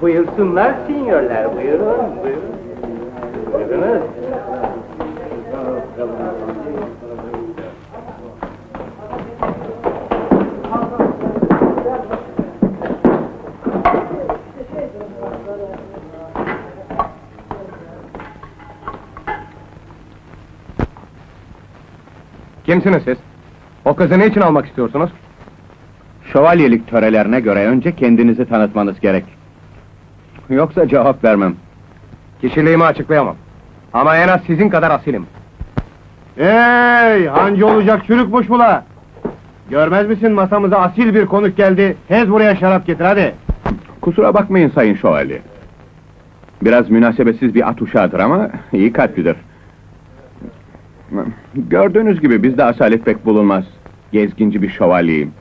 Buyursunlar sinyorlar, buyurun, buyurun. Buyurunuz. Kimsiniz siz? O kızı ne için almak istiyorsunuz? Şövalyelik törelerine göre önce kendinizi tanıtmanız gerek. Yoksa cevap vermem. Kişiliğimi açıklayamam. Ama en az sizin kadar asilim. Hey, hancı olacak çürükmüş bu la! Görmez misin masamıza asil bir konuk geldi, tez buraya şarap getir hadi! Kusura bakmayın sayın şövalye. Biraz münasebetsiz bir at uşağıdır ama iyi kalplidir. Gördüğünüz gibi bizde asalet pek bulunmaz. Gezginci bir şövalyeyim.